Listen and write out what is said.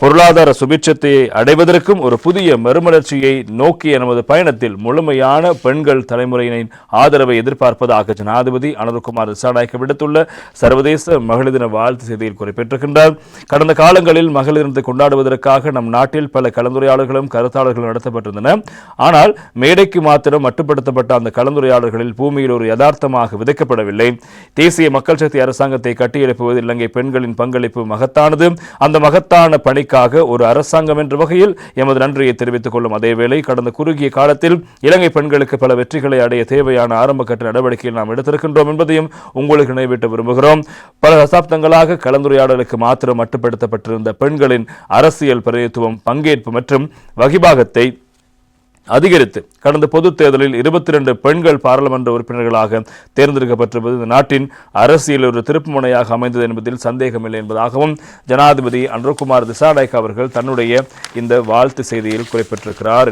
பொருளாதார சுபிட்சத்தை அடைவதற்கும் ஒரு புதிய மறுமலர்ச்சியை நோக்கிய நமது பயணத்தில் முழுமையான பெண்கள் தலைமுறையினின் ஆதரவை எதிர்பார்ப்பதாக ஜனாதிபதி அனுர்குமார் திசாநாயக்க விடுத்துள்ள சர்வதேச மகளிர் தின வாழ்த்து செய்தியில் குறிப்பிட்டிருக்கின்றார். கடந்த காலங்களில் மகளிர் தினத்தை கொண்டாடுவதற்காக நம் நாட்டில் பல கலந்துரையாடல்களும் கருத்தாளர்களும் நடத்தப்பட்டிருந்தன. ஆனால் மேடைக்கு மாத்திரம் மட்டுப்படுத்தப்பட்ட அந்த கலந்துரையாடல்களில் பூமியில் ஒரு யதார்த்தமாக விதைக்கப்படவில்லை. தேசிய மக்கள் சக்தி அரசாங்கத்தை கட்டியெழுப்புவதில் இலங்கை பெண்களின் பங்களிப்பு மகத்தானது. அந்த மகத்தான பணிக்காக ஒரு அரசாங்கம் என்ற வகையில் எமது நன்றியை தெரிவித்துக் கொள்ளும். அதேவேளை கடந்த குறுகிய காலத்தில் இலங்கை பெண்களுக்கு பல வெற்றிகளை அடைய தேவையான ஆரம்ப கட்ட நடவடிக்கையில் நாம் எடுத்திருக்கின்றோம் என்பதையும் உங்களுக்கு நினைவிட்டு விரும்புகிறோம். பல தசாப்தங்களாக கலந்துரையாடலுக்கு மாத்திரம் மட்டுப்படுத்தப்பட்டிருந்த பெண்களின் அரசியல் பிரதித்துவம் பங்கேற்பு மற்றும் வகிபாகத்தை அதிகரித்து கடந்த பொதுத் தேர்தலில் இருபத்தி ரெண்டு பெண்கள் பாராளுமன்ற உறுப்பினர்களாக தேர்ந்தெடுக்கப்பட்டிருப்பது இந்த நாட்டின் அரசியல் ஒரு திருப்புமுனையாக அமைந்தது என்பதில் சந்தேகமில்லை என்பதாகவும் ஜனாதிபதி அன்ருகுமார் திசாநாயக் அவர்கள் தன்னுடைய இந்த வாழ்த்து செய்தியில் குறிப்பிட்டிருக்கிறார்.